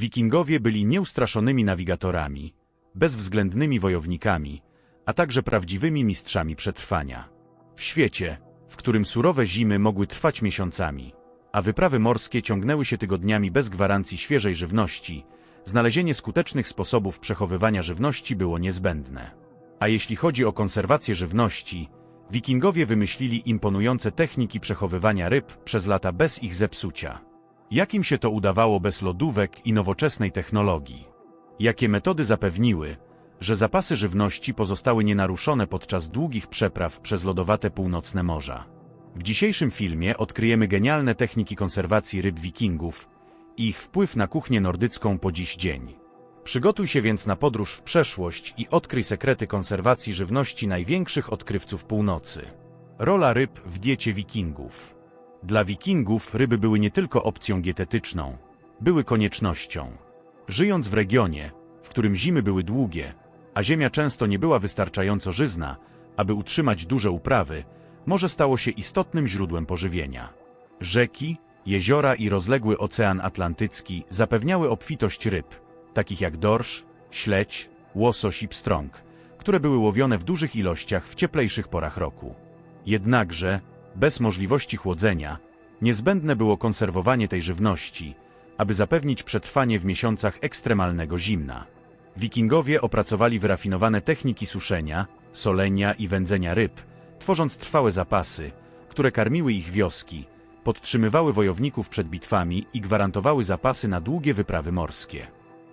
Wikingowie byli nieustraszonymi nawigatorami, bezwzględnymi wojownikami, a także prawdziwymi mistrzami przetrwania. W świecie, w którym surowe zimy mogły trwać miesiącami, a wyprawy morskie ciągnęły się tygodniami bez gwarancji świeżej żywności, znalezienie skutecznych sposobów przechowywania żywności było niezbędne. A jeśli chodzi o konserwację żywności, wikingowie wymyślili imponujące techniki przechowywania ryb przez lata bez ich zepsucia. Jak im się to udawało bez lodówek i nowoczesnej technologii? Jakie metody zapewniły, że zapasy żywności pozostały nienaruszone podczas długich przepraw przez lodowate północne morza? W dzisiejszym filmie odkryjemy genialne techniki konserwacji ryb wikingów i ich wpływ na kuchnię nordycką po dziś dzień. Przygotuj się więc na podróż w przeszłość i odkryj sekrety konserwacji żywności największych odkrywców północy. Rola ryb w diecie wikingów. Dla wikingów ryby były nie tylko opcją dietetyczną, były koniecznością. Żyjąc w regionie, w którym zimy były długie, a ziemia często nie była wystarczająco żyzna, aby utrzymać duże uprawy, morze stało się istotnym źródłem pożywienia. Rzeki, jeziora i rozległy Ocean Atlantycki zapewniały obfitość ryb, takich jak dorsz, śledź, łosoś i pstrąg, które były łowione w dużych ilościach w cieplejszych porach roku. Jednakże, bez możliwości chłodzenia, niezbędne było konserwowanie tej żywności, aby zapewnić przetrwanie w miesiącach ekstremalnego zimna. Wikingowie opracowali wyrafinowane techniki suszenia, solenia i wędzenia ryb, tworząc trwałe zapasy, które karmiły ich wioski, podtrzymywały wojowników przed bitwami i gwarantowały zapasy na długie wyprawy morskie.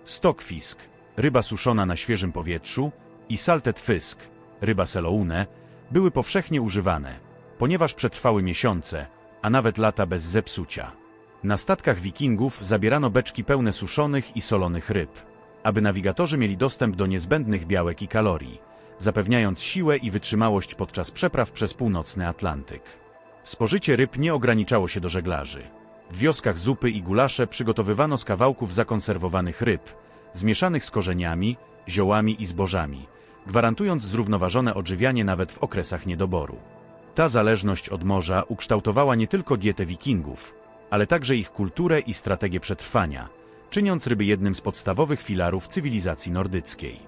Stockfisk, ryba suszona na świeżym powietrzu, i salted fisk, ryba seloune, były powszechnie używane, ponieważ przetrwały miesiące, a nawet lata bez zepsucia. Na statkach wikingów zabierano beczki pełne suszonych i solonych ryb, aby nawigatorzy mieli dostęp do niezbędnych białek i kalorii, zapewniając siłę i wytrzymałość podczas przepraw przez północny Atlantyk. Spożycie ryb nie ograniczało się do żeglarzy. W wioskach zupy i gulasze przygotowywano z kawałków zakonserwowanych ryb, zmieszanych z korzeniami, ziołami i zbożami, gwarantując zrównoważone odżywianie nawet w okresach niedoboru. Ta zależność od morza ukształtowała nie tylko dietę wikingów, ale także ich kulturę i strategię przetrwania, czyniąc ryby jednym z podstawowych filarów cywilizacji nordyckiej.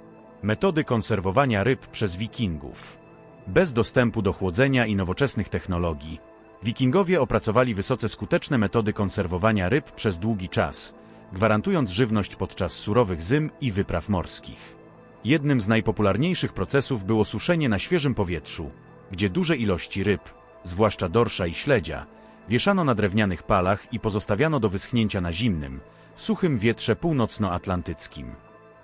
Metody konserwowania ryb przez wikingów. Bez dostępu do chłodzenia i nowoczesnych technologii, wikingowie opracowali wysoce skuteczne metody konserwowania ryb przez długi czas, gwarantując żywność podczas surowych zym i wypraw morskich. Jednym z najpopularniejszych procesów było suszenie na świeżym powietrzu, gdzie duże ilości ryb, zwłaszcza dorsza i śledzia, wieszano na drewnianych palach i pozostawiano do wyschnięcia na zimnym, suchym wietrze północnoatlantyckim.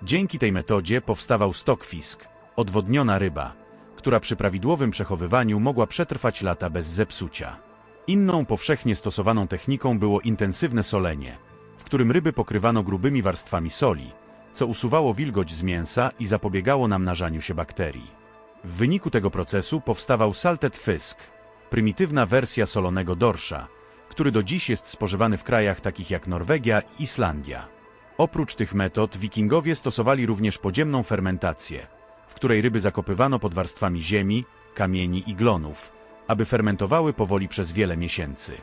Dzięki tej metodzie powstawał stockfisk, odwodniona ryba, która przy prawidłowym przechowywaniu mogła przetrwać lata bez zepsucia. Inną powszechnie stosowaną techniką było intensywne solenie, w którym ryby pokrywano grubymi warstwami soli, co usuwało wilgoć z mięsa i zapobiegało namnażaniu się bakterii. W wyniku tego procesu powstawał salted fisk, prymitywna wersja solonego dorsza, który do dziś jest spożywany w krajach takich jak Norwegia i Islandia. Oprócz tych metod wikingowie stosowali również podziemną fermentację, w której ryby zakopywano pod warstwami ziemi, kamieni i glonów, aby fermentowały powoli przez wiele miesięcy.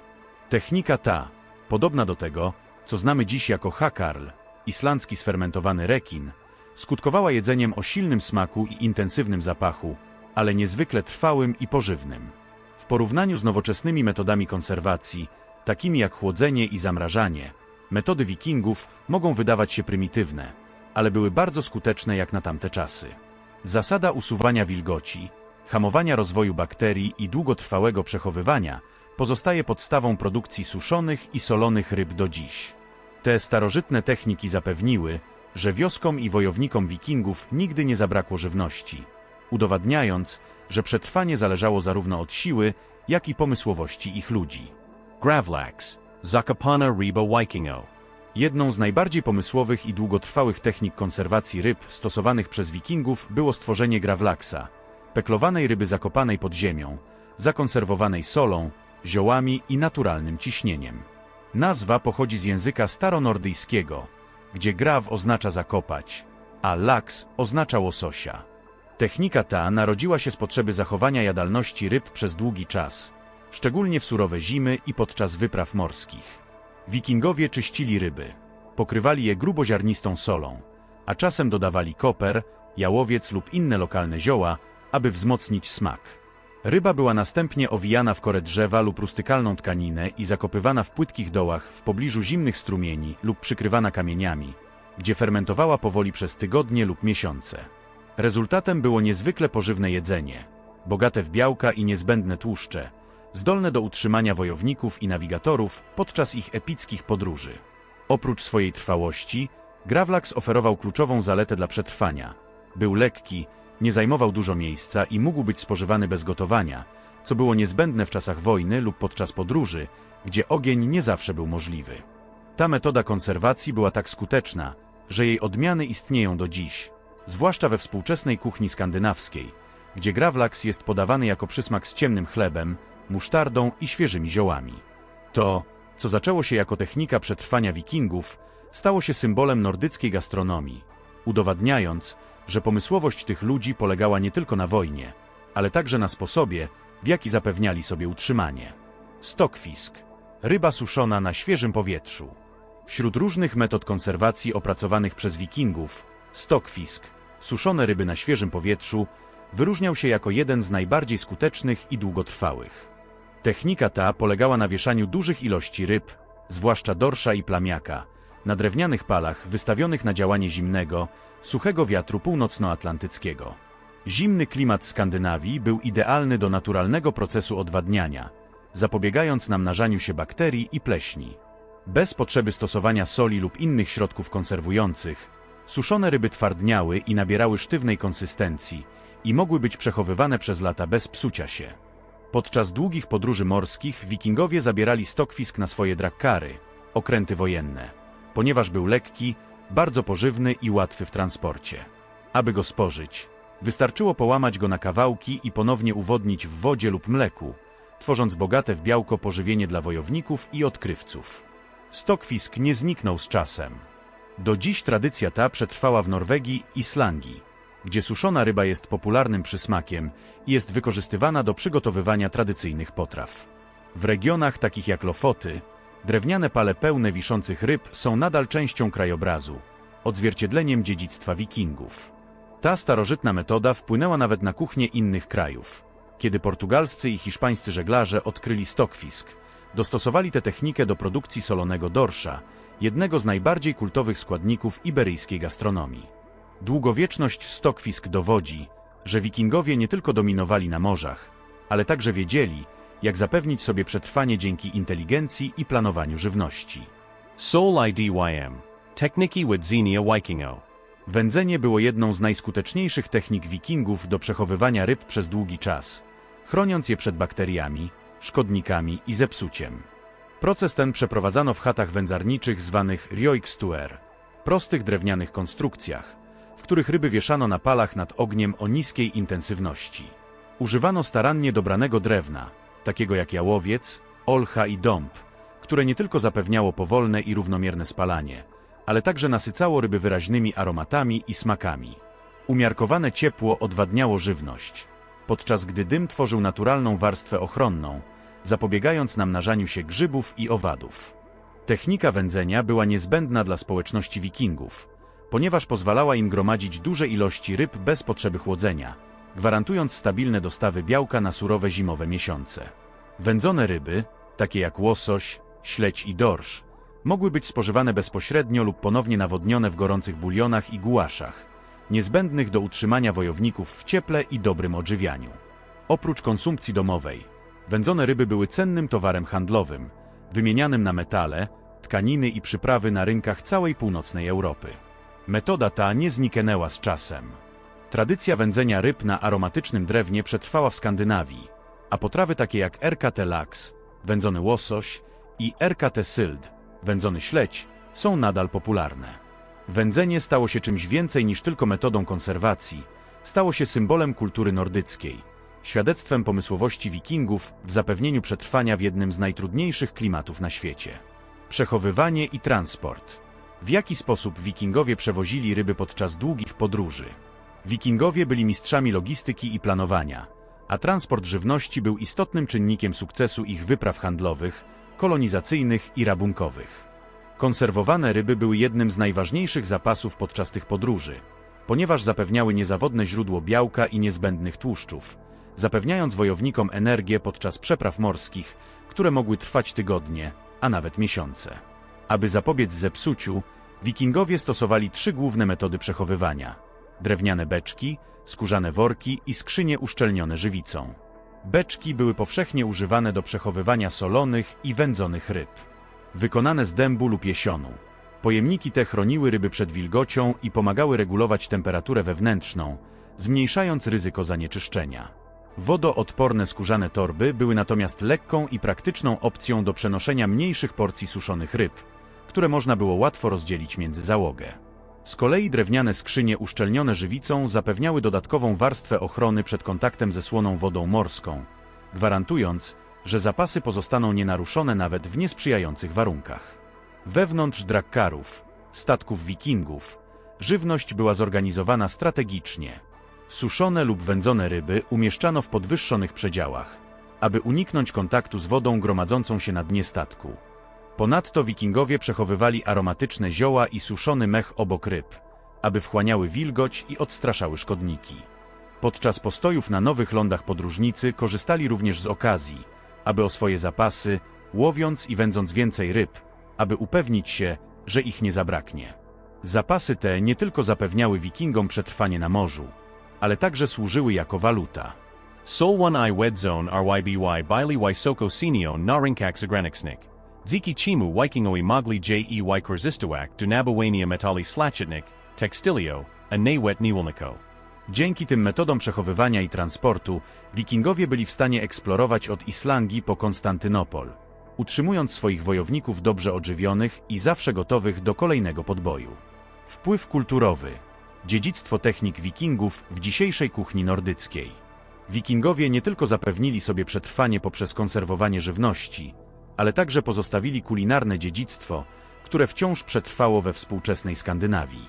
Technika ta, podobna do tego, co znamy dziś jako hakarl, islandzki sfermentowany rekin, skutkowała jedzeniem o silnym smaku i intensywnym zapachu, ale niezwykle trwałym i pożywnym. W porównaniu z nowoczesnymi metodami konserwacji, takimi jak chłodzenie i zamrażanie, metody wikingów mogą wydawać się prymitywne, ale były bardzo skuteczne jak na tamte czasy. Zasada usuwania wilgoci, hamowania rozwoju bakterii i długotrwałego przechowywania pozostaje podstawą produkcji suszonych i solonych ryb do dziś. Te starożytne techniki zapewniły, że wioskom i wojownikom wikingów nigdy nie zabrakło żywności, udowadniając, że przetrwanie zależało zarówno od siły, jak i pomysłowości ich ludzi. Gravlax, Zakopana Reba Wikingo. Jedną z najbardziej pomysłowych i długotrwałych technik konserwacji ryb stosowanych przez wikingów było stworzenie gravlaxa, peklowanej ryby zakopanej pod ziemią, zakonserwowanej solą, ziołami i naturalnym ciśnieniem. Nazwa pochodzi z języka staronordyjskiego, gdzie grav oznacza zakopać, a lax oznacza łososia. Technika ta narodziła się z potrzeby zachowania jadalności ryb przez długi czas, szczególnie w surowe zimy i podczas wypraw morskich. Wikingowie czyścili ryby, Pokrywali je gruboziarnistą solą, a czasem dodawali koper, jałowiec lub inne lokalne zioła, aby wzmocnić smak. Ryba była następnie owijana w korę drzewa lub rustykalną tkaninę i zakopywana w płytkich dołach w pobliżu zimnych strumieni lub przykrywana kamieniami, gdzie fermentowała powoli przez tygodnie lub miesiące. Rezultatem było niezwykle pożywne jedzenie, bogate w białka i niezbędne tłuszcze, zdolne do utrzymania wojowników i nawigatorów podczas ich epickich podróży. Oprócz swojej trwałości, Gravlax oferował kluczową zaletę dla przetrwania. Był lekki, nie zajmował dużo miejsca i mógł być spożywany bez gotowania, co było niezbędne w czasach wojny lub podczas podróży, gdzie ogień nie zawsze był możliwy. Ta metoda konserwacji była tak skuteczna, że jej odmiany istnieją do dziś, zwłaszcza we współczesnej kuchni skandynawskiej, gdzie gravlax jest podawany jako przysmak z ciemnym chlebem, musztardą i świeżymi ziołami. To, co zaczęło się jako technika przetrwania wikingów, stało się symbolem nordyckiej gastronomii, udowadniając, że pomysłowość tych ludzi polegała nie tylko na wojnie, ale także na sposobie, w jaki zapewniali sobie utrzymanie. Stokfisk ryba suszona na świeżym powietrzu. Wśród różnych metod konserwacji opracowanych przez wikingów, stokfisk, suszone ryby na świeżym powietrzu, wyróżniał się jako jeden z najbardziej skutecznych i długotrwałych. Technika ta polegała na wieszaniu dużych ilości ryb, zwłaszcza dorsza i plamiaka, na drewnianych palach wystawionych na działanie zimnego, suchego wiatru północnoatlantyckiego. Zimny klimat Skandynawii był idealny do naturalnego procesu odwadniania, zapobiegając namnażaniu się bakterii i pleśni. Bez potrzeby stosowania soli lub innych środków konserwujących, suszone ryby twardniały i nabierały sztywnej konsystencji i mogły być przechowywane przez lata bez psucia się. Podczas długich podróży morskich wikingowie zabierali stokwisk na swoje drakkary, okręty wojenne, ponieważ był lekki, bardzo pożywny i łatwy w transporcie. Aby go spożyć, wystarczyło połamać go na kawałki i ponownie uwodnić w wodzie lub mleku, tworząc bogate w białko pożywienie dla wojowników i odkrywców. Stokwisk nie zniknął z czasem. Do dziś tradycja ta przetrwała w Norwegii i Islandii, gdzie suszona ryba jest popularnym przysmakiem i jest wykorzystywana do przygotowywania tradycyjnych potraw. W regionach takich jak Lofoty, drewniane pale pełne wiszących ryb są nadal częścią krajobrazu, odzwierciedleniem dziedzictwa wikingów. Ta starożytna metoda wpłynęła nawet na kuchnię innych krajów. Kiedy portugalscy i hiszpańscy żeglarze odkryli stokwisk, dostosowali tę technikę do produkcji solonego dorsza, jednego z najbardziej kultowych składników iberyjskiej gastronomii. Długowieczność stokwisk dowodzi, że wikingowie nie tylko dominowali na morzach, ale także wiedzieli, jak zapewnić sobie przetrwanie dzięki inteligencji i planowaniu żywności. Sol IDYM. Techniki Widzenia Wikingo. Wędzenie było jedną z najskuteczniejszych technik wikingów do przechowywania ryb przez długi czas, chroniąc je przed bakteriami, szkodnikami i zepsuciem. Proces ten przeprowadzano w chatach wędzarniczych zwanych rjoikstuer, prostych drewnianych konstrukcjach, w których ryby wieszano na palach nad ogniem o niskiej intensywności. Używano starannie dobranego drewna, takiego jak jałowiec, olcha i dąb, które nie tylko zapewniało powolne i równomierne spalanie, ale także nasycało ryby wyraźnymi aromatami i smakami. Umiarkowane ciepło odwadniało żywność, podczas gdy dym tworzył naturalną warstwę ochronną, zapobiegając namnażaniu się grzybów i owadów. Technika wędzenia była niezbędna dla społeczności wikingów, ponieważ pozwalała im gromadzić duże ilości ryb bez potrzeby chłodzenia, gwarantując stabilne dostawy białka na surowe zimowe miesiące. Wędzone ryby, takie jak łosoś, śledź i dorsz, mogły być spożywane bezpośrednio lub ponownie nawodnione w gorących bulionach i gułaszach, niezbędnych do utrzymania wojowników w cieple i dobrym odżywianiu. Oprócz konsumpcji domowej, wędzone ryby były cennym towarem handlowym, wymienianym na metale, tkaniny i przyprawy na rynkach całej północnej Europy. Metoda ta nie zniknęła z czasem. Tradycja wędzenia ryb na aromatycznym drewnie przetrwała w Skandynawii, a potrawy takie jak RKT Laks, wędzony łosoś i RKT Syld, wędzony śledź, są nadal popularne. Wędzenie stało się czymś więcej niż tylko metodą konserwacji, stało się symbolem kultury nordyckiej, świadectwem pomysłowości wikingów w zapewnieniu przetrwania w jednym z najtrudniejszych klimatów na świecie. Przechowywanie i transport. W jaki sposób wikingowie przewozili ryby podczas długich podróży? Wikingowie byli mistrzami logistyki i planowania, a transport żywności był istotnym czynnikiem sukcesu ich wypraw handlowych, kolonizacyjnych i rabunkowych. Konserwowane ryby były jednym z najważniejszych zapasów podczas tych podróży, ponieważ zapewniały niezawodne źródło białka i niezbędnych tłuszczów, zapewniając wojownikom energię podczas przepraw morskich, które mogły trwać tygodnie, a nawet miesiące. Aby zapobiec zepsuciu, wikingowie stosowali trzy główne metody przechowywania: drewniane beczki, skórzane worki i skrzynie uszczelnione żywicą. Beczki były powszechnie używane do przechowywania solonych i wędzonych ryb. Wykonane z dębu lub jesionu. Pojemniki te chroniły ryby przed wilgocią i pomagały regulować temperaturę wewnętrzną, zmniejszając ryzyko zanieczyszczenia. Wodoodporne skórzane torby były natomiast lekką i praktyczną opcją do przenoszenia mniejszych porcji suszonych ryb, które można było łatwo rozdzielić między załogę. Z kolei drewniane skrzynie uszczelnione żywicą zapewniały dodatkową warstwę ochrony przed kontaktem ze słoną wodą morską, gwarantując, że zapasy pozostaną nienaruszone nawet w niesprzyjających warunkach. Wewnątrz drakkarów, statków wikingów, żywność była zorganizowana strategicznie. Suszone lub wędzone ryby umieszczano w podwyższonych przedziałach, aby uniknąć kontaktu z wodą gromadzącą się na dnie statku. Ponadto wikingowie przechowywali aromatyczne zioła i suszony mech obok ryb, aby wchłaniały wilgoć i odstraszały szkodniki. Podczas postojów na nowych lądach podróżnicy korzystali również z okazji, aby o swoje zapasy, łowiąc i wędząc więcej ryb, aby upewnić się, że ich nie zabraknie. Zapasy te nie tylko zapewniały wikingom przetrwanie na morzu, ale także służyły jako waluta. Sol 1 i Wedzone RYBY Bailey Wysoko Sinio Narinkax Agraniksnik. Ziki Chimu Wikingo i Mogli Je Wykorzystoak Dunabawania Metali Slachitnik, Textilio, a Nawet Niwolniko. Dzięki tym metodom przechowywania i transportu, wikingowie byli w stanie eksplorować od Islandii po Konstantynopol, utrzymując swoich wojowników dobrze odżywionych i zawsze gotowych do kolejnego podboju. Wpływ kulturowy. Dziedzictwo technik wikingów w dzisiejszej kuchni nordyckiej. Wikingowie nie tylko zapewnili sobie przetrwanie poprzez konserwowanie żywności, ale także pozostawili kulinarne dziedzictwo, które wciąż przetrwało we współczesnej Skandynawii.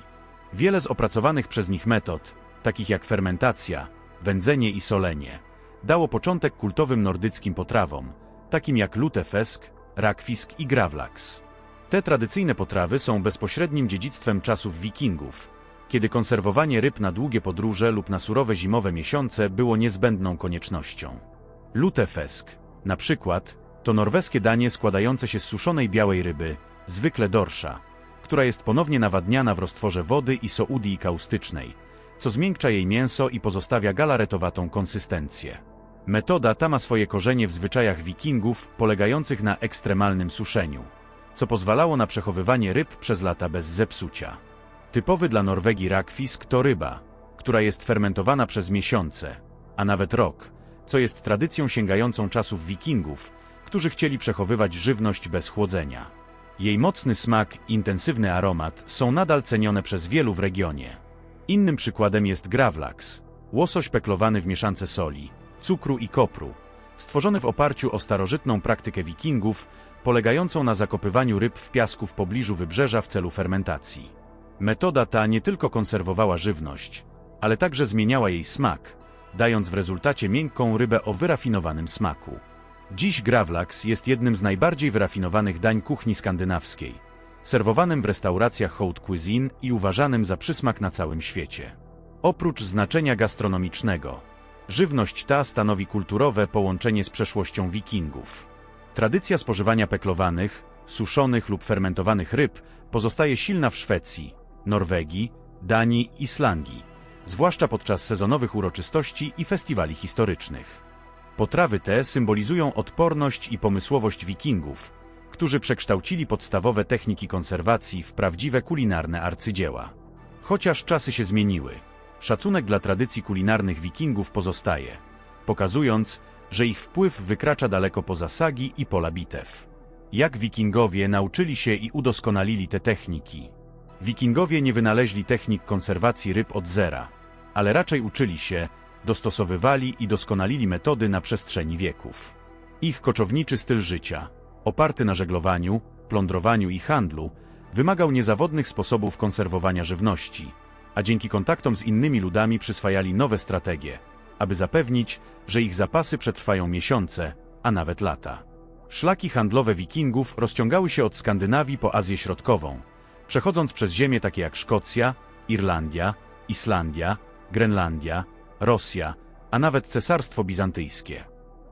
Wiele z opracowanych przez nich metod, takich jak fermentacja, wędzenie i solenie, dało początek kultowym nordyckim potrawom, takim jak lutefesk, rakfisk i gravlax. Te tradycyjne potrawy są bezpośrednim dziedzictwem czasów wikingów, kiedy konserwowanie ryb na długie podróże lub na surowe zimowe miesiące było niezbędną koniecznością. Lutefesk, na przykład, to norweskie danie składające się z suszonej białej ryby, zwykle dorsza, która jest ponownie nawadniana w roztworze wody i soudii kaustycznej, co zmiękcza jej mięso i pozostawia galaretowatą konsystencję. Metoda ta ma swoje korzenie w zwyczajach wikingów polegających na ekstremalnym suszeniu, co pozwalało na przechowywanie ryb przez lata bez zepsucia. Typowy dla Norwegii rakfisk to ryba, która jest fermentowana przez miesiące, a nawet rok, co jest tradycją sięgającą czasów wikingów, którzy chcieli przechowywać żywność bez chłodzenia. Jej mocny smak intensywny aromat są nadal cenione przez wielu w regionie. Innym przykładem jest gravlax, łosoś peklowany w mieszance soli, cukru i kopru, stworzony w oparciu o starożytną praktykę wikingów, polegającą na zakopywaniu ryb w piasku w pobliżu wybrzeża w celu fermentacji. Metoda ta nie tylko konserwowała żywność, ale także zmieniała jej smak, dając w rezultacie miękką rybę o wyrafinowanym smaku. Dziś gravlax jest jednym z najbardziej wyrafinowanych dań kuchni skandynawskiej, serwowanym w restauracjach haute cuisine i uważanym za przysmak na całym świecie. Oprócz znaczenia gastronomicznego, żywność ta stanowi kulturowe połączenie z przeszłością wikingów. Tradycja spożywania peklowanych, suszonych lub fermentowanych ryb pozostaje silna w Szwecji, Norwegii, Danii, Islandii, zwłaszcza podczas sezonowych uroczystości i festiwali historycznych. Potrawy te symbolizują odporność i pomysłowość wikingów, którzy przekształcili podstawowe techniki konserwacji w prawdziwe kulinarne arcydzieła. Chociaż czasy się zmieniły, szacunek dla tradycji kulinarnych wikingów pozostaje, pokazując, że ich wpływ wykracza daleko poza sagi i pola bitew. Jak wikingowie nauczyli się i udoskonalili te techniki? Wikingowie nie wynaleźli technik konserwacji ryb od zera, ale raczej uczyli się, dostosowywali i doskonalili metody na przestrzeni wieków. Ich koczowniczy styl życia, oparty na żeglowaniu, plądrowaniu i handlu, wymagał niezawodnych sposobów konserwowania żywności, a dzięki kontaktom z innymi ludami przyswajali nowe strategie, aby zapewnić, że ich zapasy przetrwają miesiące, a nawet lata. Szlaki handlowe wikingów rozciągały się od Skandynawii po Azję Środkową, przechodząc przez ziemie takie jak Szkocja, Irlandia, Islandia, Grenlandia, Rosja, a nawet Cesarstwo Bizantyjskie.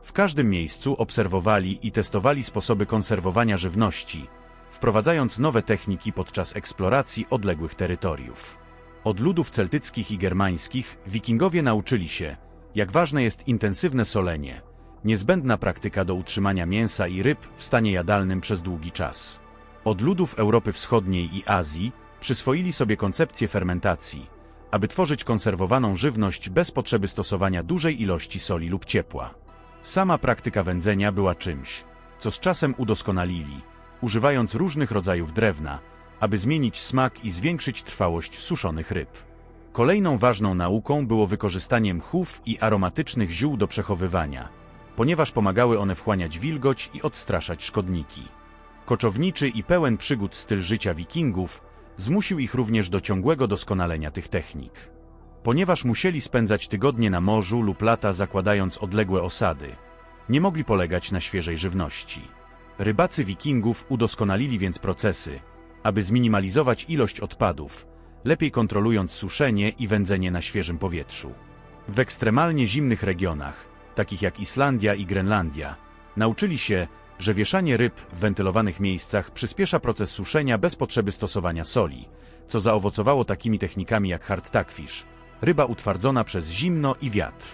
W każdym miejscu obserwowali i testowali sposoby konserwowania żywności, wprowadzając nowe techniki podczas eksploracji odległych terytoriów. Od ludów celtyckich i germańskich wikingowie nauczyli się, jak ważne jest intensywne solenie, niezbędna praktyka do utrzymania mięsa i ryb w stanie jadalnym przez długi czas. Od ludów Europy Wschodniej i Azji przyswoili sobie koncepcję fermentacji, aby tworzyć konserwowaną żywność bez potrzeby stosowania dużej ilości soli lub ciepła. Sama praktyka wędzenia była czymś, co z czasem udoskonalili, używając różnych rodzajów drewna, aby zmienić smak i zwiększyć trwałość suszonych ryb. Kolejną ważną nauką było wykorzystanie mchów i aromatycznych ziół do przechowywania, ponieważ pomagały one wchłaniać wilgoć i odstraszać szkodniki. Koczowniczy i pełen przygód styl życia wikingów zmusił ich również do ciągłego doskonalenia tych technik. Ponieważ musieli spędzać tygodnie na morzu lub lata zakładając odległe osady, nie mogli polegać na świeżej żywności. Rybacy wikingów udoskonalili więc procesy, aby zminimalizować ilość odpadów, lepiej kontrolując suszenie i wędzenie na świeżym powietrzu. W ekstremalnie zimnych regionach, takich jak Islandia i Grenlandia, nauczyli się, że wieszanie ryb w wentylowanych miejscach przyspiesza proces suszenia bez potrzeby stosowania soli, co zaowocowało takimi technikami jak hardtackfish, ryba utwardzona przez zimno i wiatr.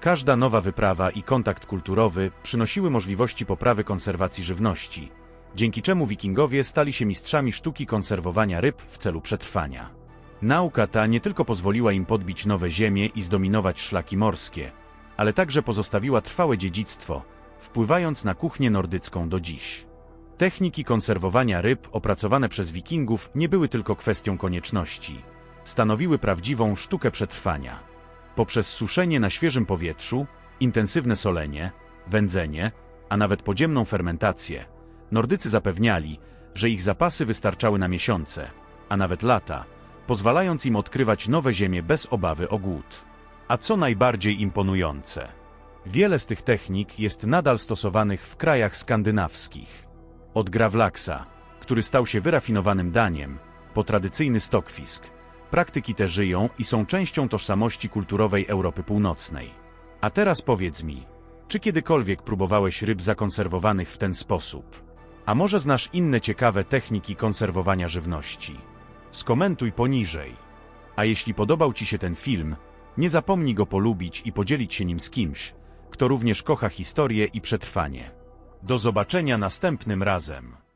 Każda nowa wyprawa i kontakt kulturowy przynosiły możliwości poprawy konserwacji żywności, dzięki czemu wikingowie stali się mistrzami sztuki konserwowania ryb w celu przetrwania. Nauka ta nie tylko pozwoliła im podbić nowe ziemie i zdominować szlaki morskie, ale także pozostawiła trwałe dziedzictwo, wpływając na kuchnię nordycką do dziś. Techniki konserwowania ryb opracowane przez wikingów nie były tylko kwestią konieczności. Stanowiły prawdziwą sztukę przetrwania. Poprzez suszenie na świeżym powietrzu, intensywne solenie, wędzenie, a nawet podziemną fermentację, Nordycy zapewniali, że ich zapasy wystarczały na miesiące, a nawet lata, pozwalając im odkrywać nowe ziemie bez obawy o głód. A co najbardziej imponujące, wiele z tych technik jest nadal stosowanych w krajach skandynawskich. Od gravlaxa, który stał się wyrafinowanym daniem, po tradycyjny stokfisk, praktyki te żyją i są częścią tożsamości kulturowej Europy Północnej. A teraz powiedz mi, czy kiedykolwiek próbowałeś ryb zakonserwowanych w ten sposób? A może znasz inne ciekawe techniki konserwowania żywności? Skomentuj poniżej. A jeśli podobał Ci się ten film, nie zapomnij go polubić i podzielić się nim z kimś, kto również kocha historię i przetrwanie. Do zobaczenia następnym razem.